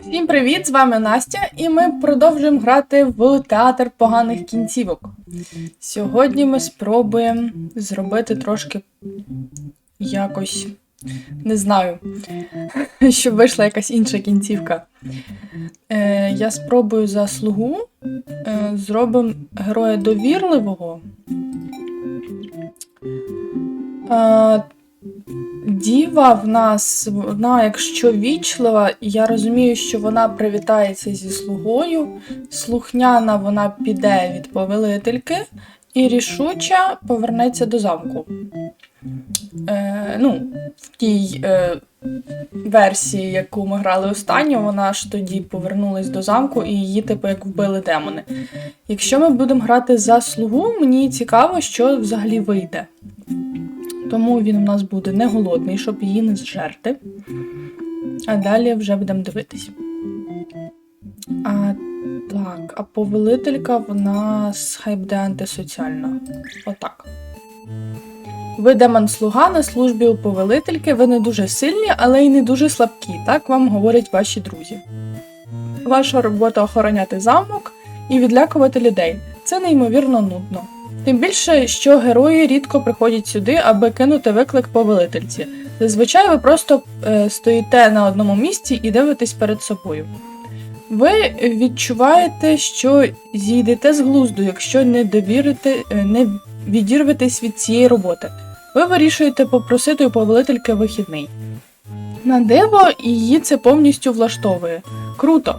Всім привіт! З вами Настя, і ми продовжуємо грати в театр поганих кінцівок. Сьогодні ми спробуємо зробити трошки якось не знаю, щоб вийшла якась інша кінцівка. Е, я спробую за слугу. Е, зробимо героя довірливого. Діва в нас, вона, якщо вічлива, я розумію, що вона привітається зі слугою. Слухняна вона піде від повелительки, і рішуча повернеться до замку. Е, ну, в тій е, версії, яку ми грали останню, вона ж тоді повернулась до замку і її, типу, як вбили демони. Якщо ми будемо грати за слугу, мені цікаво, що взагалі вийде. Тому він у нас буде не голодний, щоб її не зжерти. А далі вже будемо дивитись. А, Так, а повелителька в нас хай буде антисоціальна. Отак. Ви демон-слуга на службі у повелительки, ви не дуже сильні, але й не дуже слабкі, так вам говорять ваші друзі. Ваша робота охороняти замок і відлякувати людей. Це неймовірно нудно. Тим більше, що герої рідко приходять сюди, аби кинути виклик повелительці. Зазвичай ви просто е, стоїте на одному місці і дивитесь перед собою. Ви відчуваєте, що зійдете з глузду, якщо не довірите, е, не відірветесь від цієї роботи. Ви вирішуєте попросити у повелительки вихідний. На диво, її це повністю влаштовує. Круто!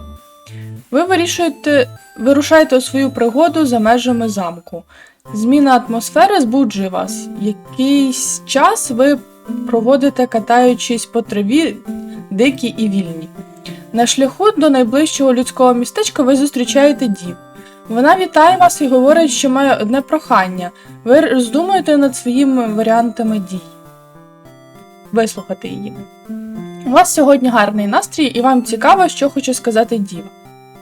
Ви вирішуєте, вирушаєте у свою пригоду за межами замку. Зміна атмосфери збуджує вас. Якийсь час ви проводите, катаючись по траві, дикі і вільні. На шляху до найближчого людського містечка ви зустрічаєте дів. Вона вітає вас і говорить, що має одне прохання. Ви роздумуєте над своїми варіантами дій. Вислухати її. У вас сьогодні гарний настрій, і вам цікаво, що хоче сказати діва.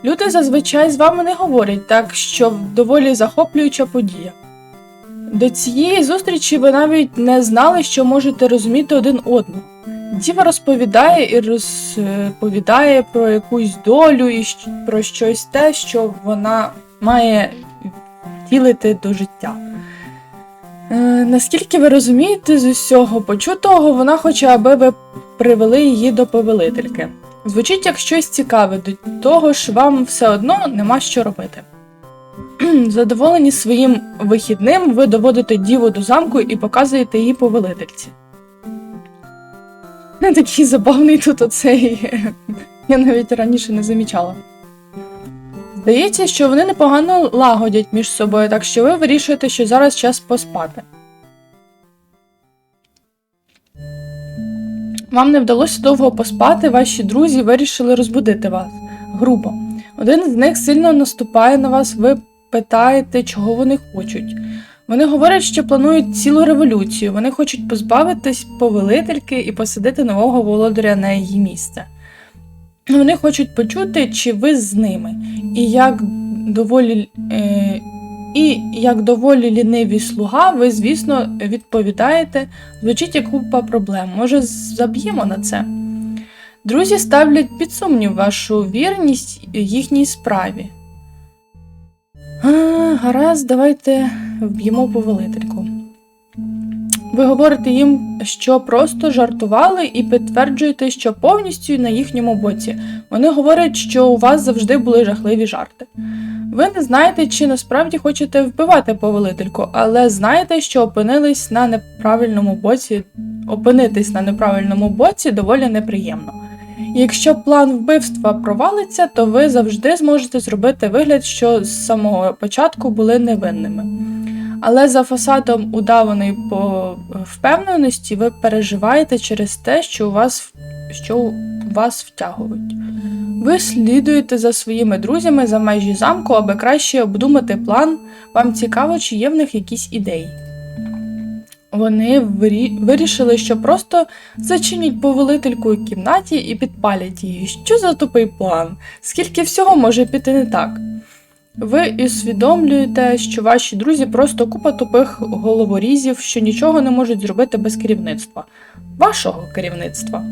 Люди зазвичай з вами не говорять, так що доволі захоплююча подія. До цієї зустрічі ви навіть не знали, що можете розуміти один одного. Діва розповідає і розповідає про якусь долю і про щось те, що вона має втілити до життя. Е, наскільки ви розумієте з усього почутого, вона хоче, аби ви привели її до повелительки. Звучить як щось цікаве, до того ж вам все одно нема що робити. Задоволені своїм вихідним, ви доводите діву до замку і показуєте її повелительці. Такий забавний тут оцей. Я навіть раніше не замічала. Здається, що вони непогано лагодять між собою, так що ви вирішуєте, що зараз час поспати. Вам не вдалося довго поспати, ваші друзі вирішили розбудити вас грубо. Один з них сильно наступає на вас, ви питаєте, чого вони хочуть. Вони говорять, що планують цілу революцію. Вони хочуть позбавитись повелительки і посадити нового володаря на її місце. Вони хочуть почути, чи ви з ними, і як доволі, е, і як доволі лінивий слуга, ви, звісно, відповідаєте, звучить як купа проблем. Може, заб'ємо на це? Друзі ставлять під сумнів вашу вірність їхній справі. А, гаразд, давайте вб'ємо повелительку. Ви говорите їм, що просто жартували, і підтверджуєте, що повністю на їхньому боці. Вони говорять, що у вас завжди були жахливі жарти. Ви не знаєте, чи насправді хочете вбивати повелительку, але знаєте, що опинились на неправильному боці, опинитись на неправильному боці доволі неприємно. Якщо план вбивства провалиться, то ви завжди зможете зробити вигляд, що з самого початку були невинними. Але за фасадом удаваної по впевненості ви переживаєте через те, що вас, що вас втягують. Ви слідуєте за своїми друзями за межі замку, аби краще обдумати план. Вам цікаво, чи є в них якісь ідеї. Вони вирішили, що просто зачинять повелительку у кімнаті і підпалять її. Що за тупий план? Скільки всього може піти не так? Ви усвідомлюєте, що ваші друзі просто купа тупих головорізів, що нічого не можуть зробити без керівництва. Вашого керівництва.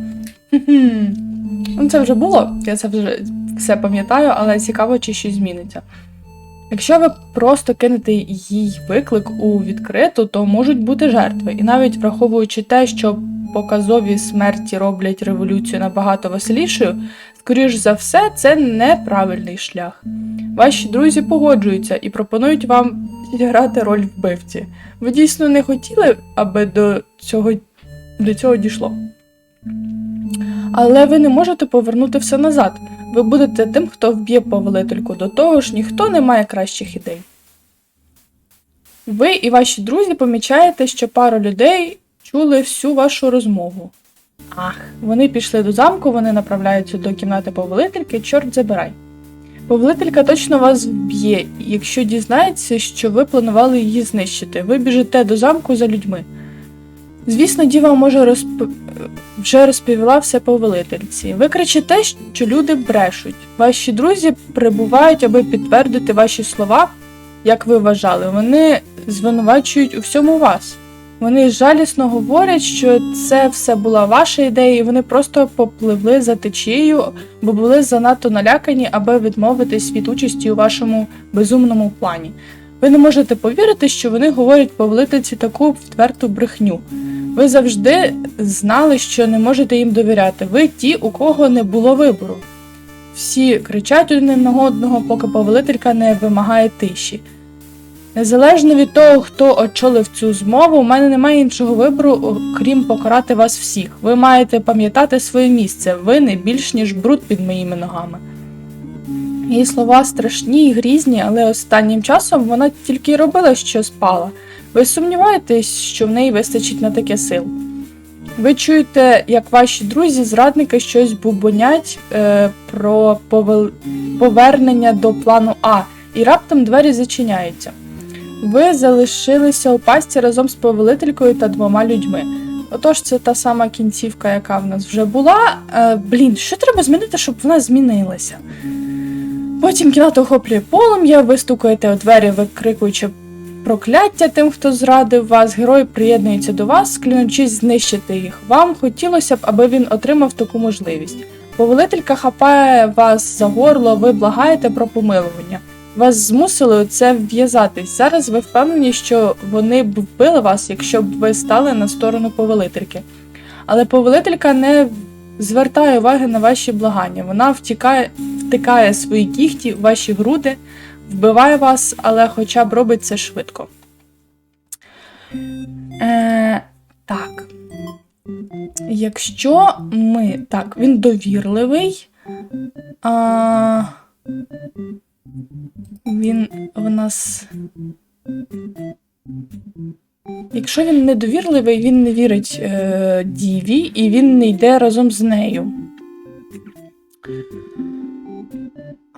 Ну, це вже було, я це вже все пам'ятаю, але цікаво, чи щось зміниться. Якщо ви просто кинете їй виклик у відкриту, то можуть бути жертви. І навіть враховуючи те, що показові смерті роблять революцію набагато веселішою, скоріш за все, це неправильний шлях. Ваші друзі погоджуються і пропонують вам зіграти роль вбивці. Ви дійсно не хотіли, аби до цього, до цього дійшло. Але ви не можете повернути все назад. Ви будете тим, хто вб'є повелительку. До того ж, ніхто не має кращих ідей. Ви і ваші друзі помічаєте, що пара людей чули всю вашу розмову. Ах, вони пішли до замку, вони направляються до кімнати повелительки, чорт забирай. Повелителька точно вас вб'є, якщо дізнається, що ви планували її знищити. Ви біжите до замку за людьми. Звісно, діва може розп... вже розповіла все повелительці. Ви кричите, що люди брешуть. Ваші друзі прибувають, аби підтвердити ваші слова, як ви вважали. Вони звинувачують у всьому вас. Вони жалісно говорять, що це все була ваша ідея, і вони просто попливли за течією, бо були занадто налякані, аби відмовитись від участі у вашому безумному плані. Ви не можете повірити, що вони говорять повелительці таку втверту брехню. Ви завжди знали, що не можете їм довіряти. Ви ті, у кого не було вибору. Всі кричать один на одного, поки повелителька не вимагає тиші. Незалежно від того, хто очолив цю змову, у мене немає іншого вибору, крім покарати вас всіх. Ви маєте пам'ятати своє місце, ви не більш ніж бруд під моїми ногами. Її слова страшні і грізні, але останнім часом вона тільки й робила, що спала. Ви сумніваєтесь, що в неї вистачить на таке сил. Ви чуєте, як ваші друзі-зрадники щось бубонять е, про повел... повернення до плану А, і раптом двері зачиняються. Ви залишилися у пасті разом з повелителькою та двома людьми. Отож, це та сама кінцівка, яка в нас вже була. Е, блін, що треба змінити, щоб вона змінилася? Потім кімната охоплює полум'я, ви стукаєте у двері, викрикуючи прокляття тим, хто зрадив вас, герой приєднується до вас, клянучись знищити їх. Вам хотілося б, аби він отримав таку можливість. Повелителька хапає вас за горло, ви благаєте про помилування. Вас змусили у це в'язатись. Зараз ви впевнені, що вони б вбили вас, якщо б ви стали на сторону повелительки. Але повелителька не звертає уваги на ваші благання. Вона втікає, втикає свої кіхті в ваші груди, вбиває вас, але хоча б робить це швидко. Е, так. Якщо ми. Так, він довірливий. А, він в нас. Якщо він недовірливий, він не вірить е, Діві і він не йде разом з нею.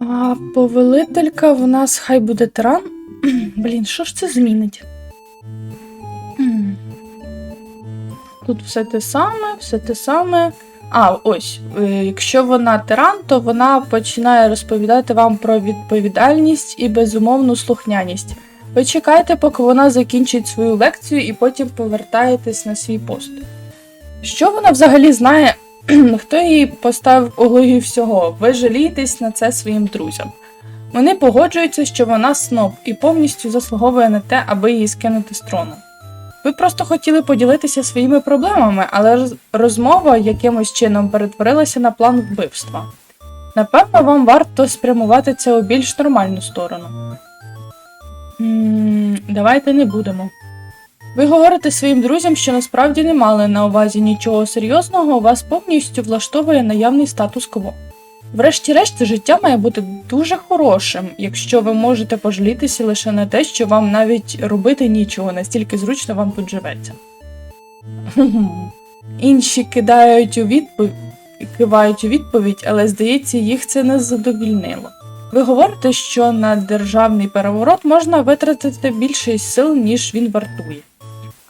А повелителька в нас хай буде тиран. Блін, що ж це змінить? Тут все те саме, все те саме. А, ось, е, якщо вона тиран, то вона починає розповідати вам про відповідальність і безумовну слухняність. Ви чекаєте, поки вона закінчить свою лекцію, і потім повертаєтесь на свій пост. Що вона взагалі знає, хто її поставив у глузі всього? Ви жалієтесь на це своїм друзям. Вони погоджуються, що вона сноб і повністю заслуговує на те, аби її скинути з трону. Ви просто хотіли поділитися своїми проблемами, але розмова якимось чином перетворилася на план вбивства. Напевно, вам варто спрямувати це у більш нормальну сторону. м давайте не будемо. Ви говорите своїм друзям, що насправді не мали на увазі нічого серйозного, вас повністю влаштовує наявний статус-кво. Врешті-решт, життя має бути дуже хорошим, якщо ви можете пожалітися лише на те, що вам навіть робити нічого, настільки зручно вам тут живеться. Інші кидають у відповідь, кивають у відповідь, але здається, їх це не задовільнило. Ви говорите, що на державний переворот можна витратити більше сил, ніж він вартує.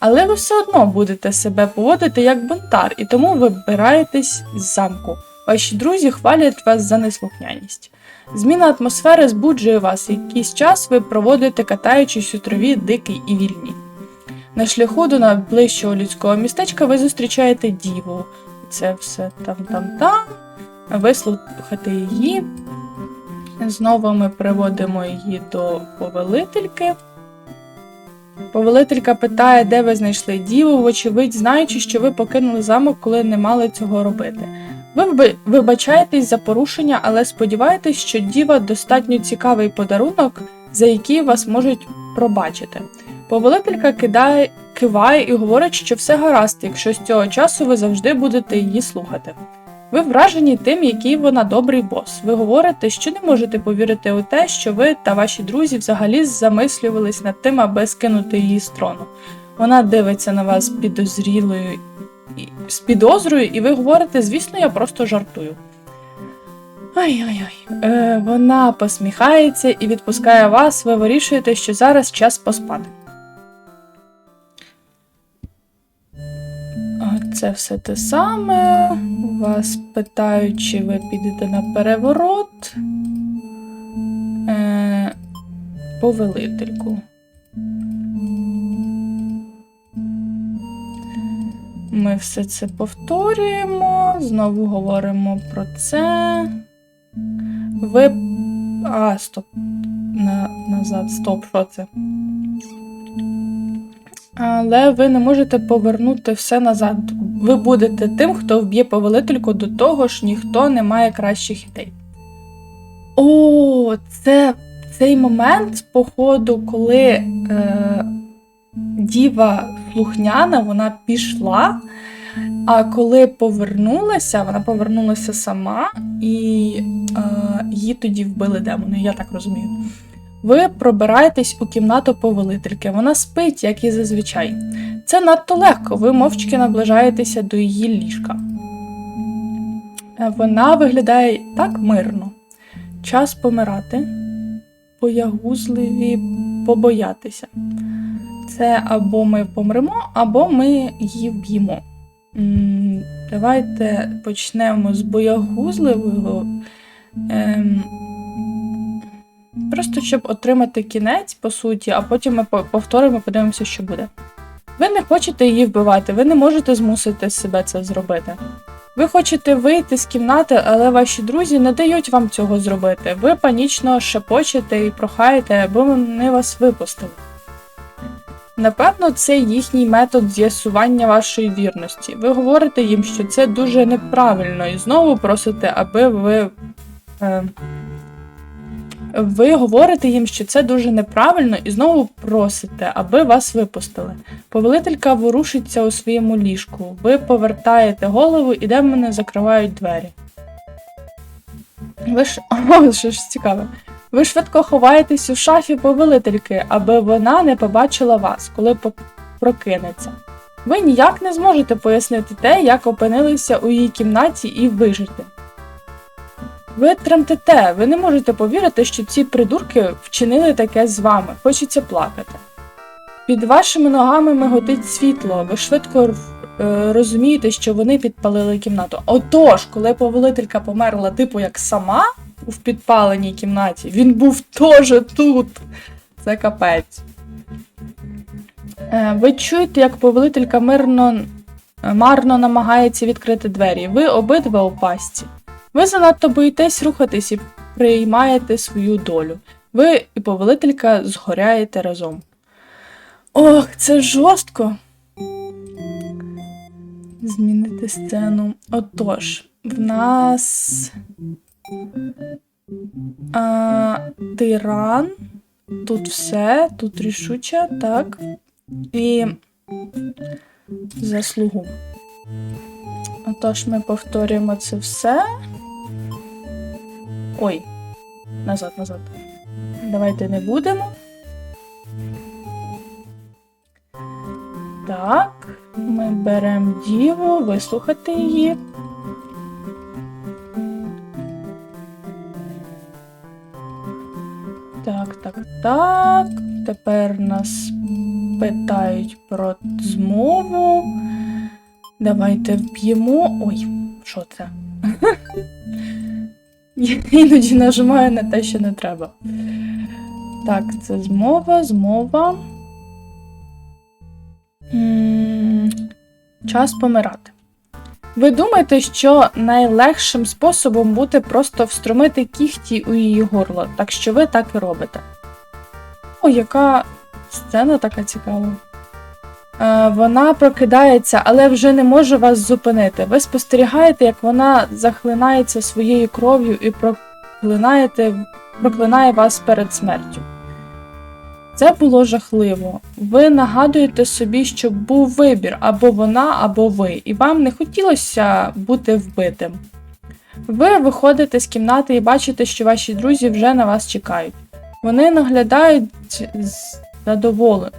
Але ви все одно будете себе поводити як бунтар, і тому вибираєтесь з замку. Ваші друзі хвалять вас за неслухняність. Зміна атмосфери збуджує вас, якийсь час ви проводите катаючись у траві дикий і вільні. На шляху до найближчого людського містечка ви зустрічаєте діву. Це все там-там-там. вислухати її. Знову ми приводимо її до повелительки. Повелителька питає, де ви знайшли діву, вочевидь, знаючи, що ви покинули замок, коли не мали цього робити. Ви вибачаєтесь за порушення, але сподіваєтесь, що діва достатньо цікавий подарунок, за який вас можуть пробачити. Повелителька кидає, киває і говорить, що все гаразд, якщо з цього часу ви завжди будете її слухати. Ви вражені тим, який вона добрий бос. Ви говорите, що не можете повірити у те, що ви та ваші друзі взагалі замислювались над тим, аби скинути її з трону. Вона дивиться на вас підозрілою з підозрою, і ви говорите, звісно, я просто жартую. Ай-ай-ай. Е, вона посміхається і відпускає вас, ви вирішуєте, що зараз час поспати. Це все те саме. Вас питають, чи ви підете на переворот. Е, повелительку. Ми все це повторюємо, знову говоримо про це. Ви. А, стоп. На, назад, стоп, що це? Але ви не можете повернути все назад. Ви будете тим, хто вб'є повелительку до того ж, ніхто не має кращих ідей. О, це цей момент, походу, коли е, діва слухняна, вона пішла. А коли повернулася, вона повернулася сама, і е, її тоді вбили демони, я так розумію. Ви пробираєтесь у кімнату повелительки. Вона спить, як і зазвичай. Це надто легко, ви мовчки наближаєтеся до її ліжка. Вона виглядає так мирно. Час помирати, боягузливі побоятися. Це або ми помремо, або ми її вб'ємо. Давайте почнемо з боягузливого. Ем, Просто щоб отримати кінець, по суті, а потім ми повторимо, подивимося, що буде. Ви не хочете її вбивати, ви не можете змусити себе це зробити. Ви хочете вийти з кімнати, але ваші друзі не дають вам цього зробити. Ви панічно шепочете і прохаєте, аби вони вас випустили. Напевно, це їхній метод з'ясування вашої вірності. Ви говорите їм, що це дуже неправильно, і знову просите, аби ви. Е, ви говорите їм, що це дуже неправильно, і знову просите, аби вас випустили. Повелителька ворушиться у своєму ліжку. Ви повертаєте голову і демони закривають двері. Ви ж. О, що ж цікаве. Ви швидко ховаєтесь у шафі повелительки, аби вона не побачила вас, коли прокинеться. Ви ніяк не зможете пояснити те, як опинилися у її кімнаті і вижити. Ви тремтете, ви не можете повірити, що ці придурки вчинили таке з вами, хочеться плакати. Під вашими ногами миготить світло, ви швидко е, розумієте, що вони підпалили кімнату. Отож, коли повелителька померла, типу як сама в підпаленій кімнаті, він був теж тут. Це капець. Е, ви чуєте, як повелителька мирно, марно намагається відкрити двері. Ви обидва у пастці. Ви занадто боїтесь рухатись і приймаєте свою долю. Ви і повелителька згоряєте разом. Ох, це жорстко. Змінити сцену. Отож, в нас. А, тиран. Тут все, тут рішуча, так. І заслугу. Отож, ми повторюємо це все. Ой, назад, назад. Давайте не будемо. Так, ми беремо діву, вислухати її. Так, так, так. Тепер нас питають про змову. Давайте вб'ємо. Ой, що це? Я іноді нажимаю на те, що не треба. Так, це змова, змова. Час помирати. Ви думаєте, що найлегшим способом буде просто встромити кіхті у її горло, так що ви так і робите. О, яка сцена така цікава. Е, вона прокидається, але вже не може вас зупинити. Ви спостерігаєте, як вона захлинається своєю кров'ю і проклинаєте, проклинає вас перед смертю. Це було жахливо. Ви нагадуєте собі, що був вибір або вона, або ви, і вам не хотілося бути вбитим. Ви виходите з кімнати і бачите, що ваші друзі вже на вас чекають. Вони наглядають з- задоволен...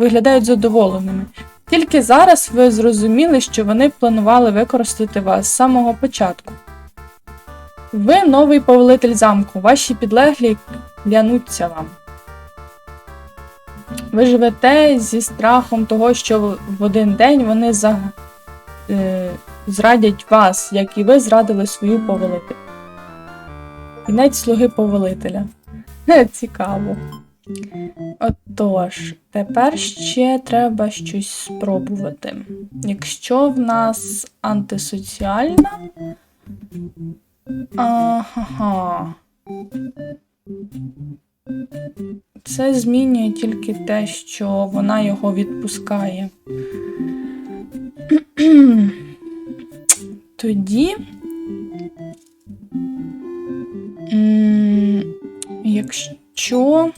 виглядають задоволеними. Тільки зараз ви зрозуміли, що вони планували використати вас з самого початку. Ви новий повелитель замку, ваші підлеглі клянуться вам. Ви живете зі страхом того, що в один день вони за... е... зрадять вас, як і ви зрадили свою повелитель. Кінець слуги повелителя. Цікаво. Отож, тепер ще треба щось спробувати. Якщо в нас антисоціальна. Ага. Це змінює тільки те, що вона його відпускає. Тоді. Якщо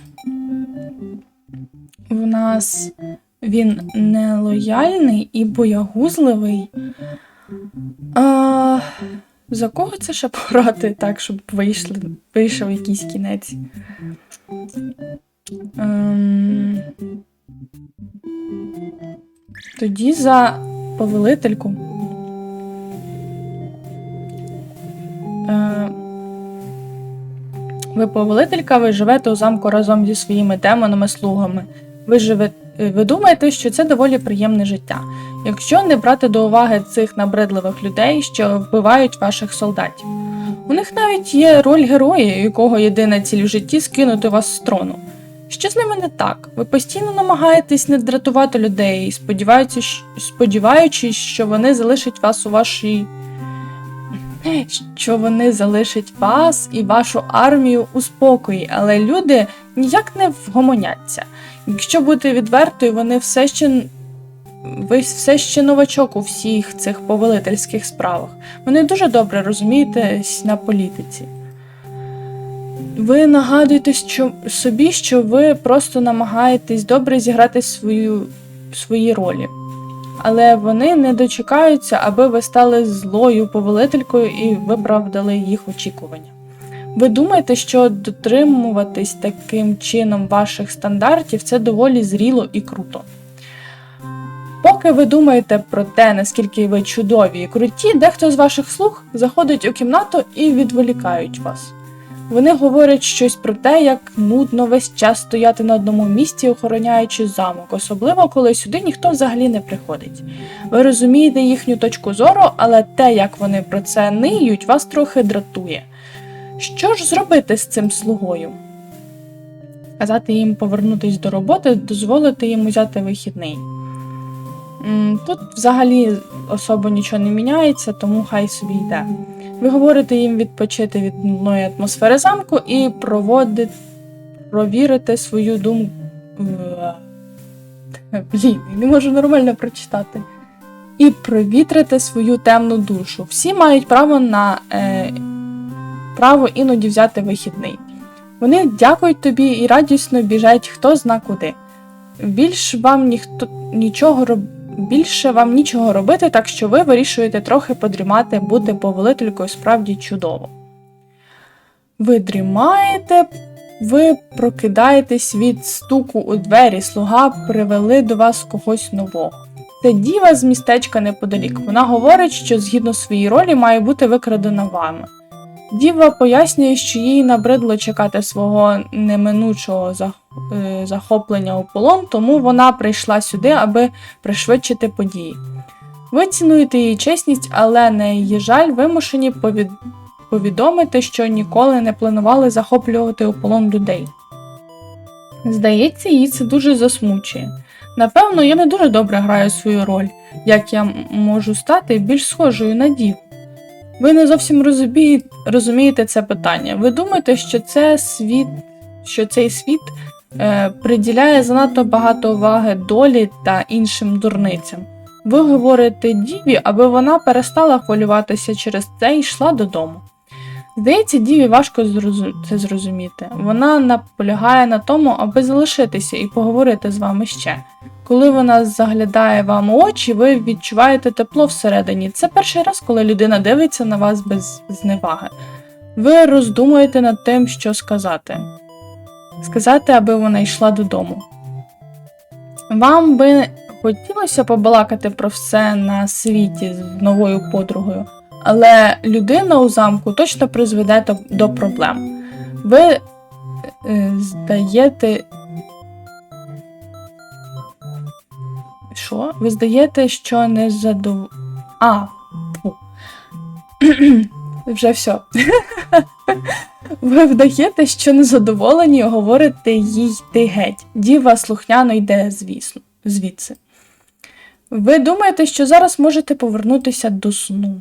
нас він нелояльний і боягузливий, а, за кого це ще порати так, щоб вийшли, вийшов якийсь кінець? Ем, тоді за повелительку. Е, ви повелителька, ви живете у замку разом зі своїми демонами-слугами. Ви, живе... е, ви думаєте, що це доволі приємне життя, якщо не брати до уваги цих набридливих людей, що вбивають ваших солдатів. У них навіть є роль героя, якого єдина ціль в житті скинути вас з трону. Що з ними не так? Ви постійно намагаєтесь не дратувати людей, сподіваючись, що вони залишать вас у вашій. Що вони залишать вас і вашу армію у спокої, але люди ніяк не вгомоняться. Якщо бути відвертою, вони все ще ви все ще новачок у всіх цих повелительських справах. Вони дуже добре розумієтесь на політиці. Ви нагадуєте собі, що ви просто намагаєтесь добре зіграти свою, свої ролі. Але вони не дочекаються, аби ви стали злою повелителькою і виправдали їх очікування. Ви думаєте, що дотримуватись таким чином ваших стандартів це доволі зріло і круто. Поки ви думаєте про те, наскільки ви чудові і круті, дехто з ваших слуг заходить у кімнату і відволікають вас. Вони говорять щось про те, як нудно весь час стояти на одному місці, охороняючи замок, особливо коли сюди ніхто взагалі не приходить. Ви розумієте їхню точку зору, але те, як вони про це ниють, вас трохи дратує. Що ж зробити з цим слугою? Казати їм повернутись до роботи, дозволити їм взяти вихідний. Тут взагалі особо нічого не міняється, тому хай собі йде. Ви говорите їм відпочити від нудної атмосфери замку і проводити, провірити свою думку. Блін, не можу нормально прочитати. І провітрити свою темну душу. Всі мають право на е, право іноді взяти вихідний. Вони дякують тобі і радісно біжать хто зна куди. Більш вам ніхто нічого роб... більше вам нічого робити, так що ви вирішуєте трохи подрімати, бути повелителькою справді чудово. Ви дрімаєте, ви прокидаєтесь від стуку у двері, слуга привели до вас когось нового. Це діва з містечка неподалік. Вона говорить, що згідно своїй ролі має бути викрадена вами. Діва пояснює, що їй набридло чекати свого неминучого е, захоплення у полон, тому вона прийшла сюди, аби пришвидшити події. Ви цінуєте її чесність, але на її жаль, вимушені повід... повідомити, що ніколи не планували захоплювати у полон людей. Здається, її це дуже засмучує. Напевно, я не дуже добре граю свою роль, як я можу стати більш схожою на діву. Ви не зовсім розуміє- розумієте це питання. Ви думаєте, що це світ, що цей світ е, приділяє занадто багато уваги долі та іншим дурницям. Ви говорите Діві, аби вона перестала хвилюватися через це і йшла додому. Здається, Діві важко це зрозуміти. Вона наполягає на тому, аби залишитися і поговорити з вами ще. Коли вона заглядає вам у очі, ви відчуваєте тепло всередині. Це перший раз, коли людина дивиться на вас без зневаги. Ви роздумуєте над тим, що сказати. Сказати, аби вона йшла додому. Вам би хотілося побалакати про все на світі з новою подругою, але людина у замку точно призведе до- проблем. Ви е, здаєте. Що? Ви здаєте, що не задов... А. фу. Вже все. Ви вдаєте, що незадоволені, говорите їй йти геть. Діва слухняно йде звісно, звідси. Ви думаєте, що зараз можете повернутися до сну.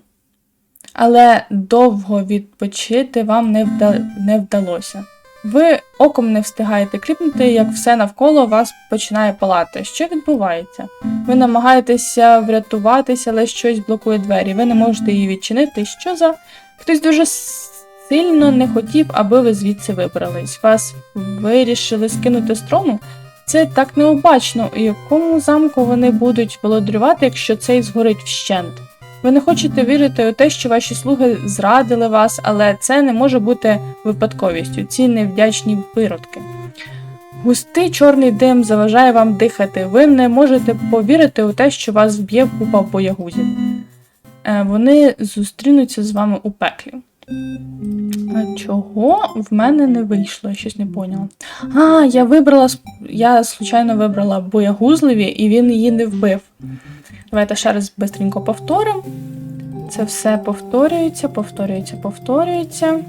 Але довго відпочити вам не, вда... не вдалося. Ви оком не встигаєте кріпнути, як все навколо вас починає палати. Що відбувається? Ви намагаєтеся врятуватися, але щось блокує двері. Ви не можете її відчинити. Що за хтось дуже сильно не хотів, аби ви звідси вибрались. Вас вирішили скинути з трону? Це так необачно, у якому замку вони будуть володарювати, якщо цей згорить вщент. Ви не хочете вірити у те, що ваші слуги зрадили вас, але це не може бути випадковістю, ці невдячні виродки. Густий чорний дим заважає вам дихати. Ви не можете повірити у те, що вас вб'є купа боягузів. Е, Вони зустрінуться з вами у пеклі. А чого в мене не вийшло? Я щось не поняла. А, я вибрала я случайно вибрала боягузливі, і він її не вбив. Давайте ще раз бистренько повторимо. Це все повторюється, повторюється, повторюється.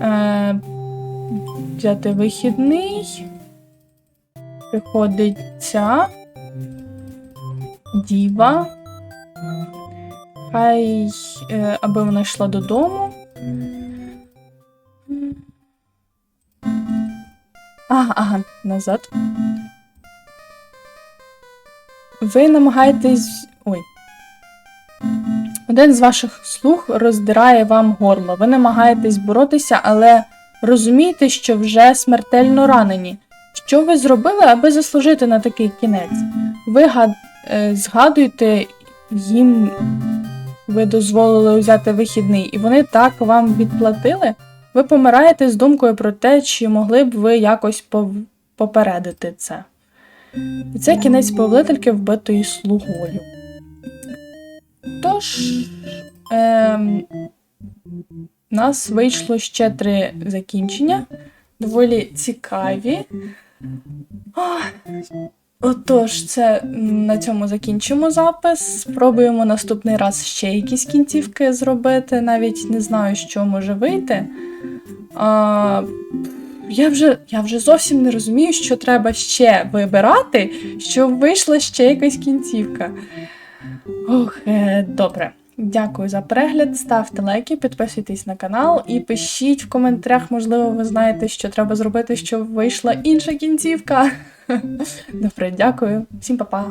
Е, взяти вихідний. Приходить ця діва. Хай, е, аби вона йшла додому. Ага, ага, назад. Ви намагаєтесь. Ой. Один з ваших слуг роздирає вам горло. Ви намагаєтесь боротися, але розумієте, що вже смертельно ранені. Що ви зробили, аби заслужити на такий кінець? Ви гад... е, згадуєте їм, ви дозволили взяти вихідний, і вони так вам відплатили? Ви помираєте з думкою про те, чи могли б ви якось пов- попередити це. І це кінець повелительки вбитої слугою. Тож, ем, у нас вийшло ще три закінчення. Доволі цікаві. Отож, це на цьому закінчимо запис. Спробуємо наступний раз ще якісь кінцівки зробити. Навіть не знаю, що може вийти. А, я, вже, я вже зовсім не розумію, що треба ще вибирати, щоб вийшла ще якась кінцівка. Ох, е, добре. Дякую за перегляд. Ставте лайки, підписуйтесь на канал і пишіть в коментарях, можливо, ви знаєте, що треба зробити, щоб вийшла інша кінцівка. Добре, дякую. Всім па-па.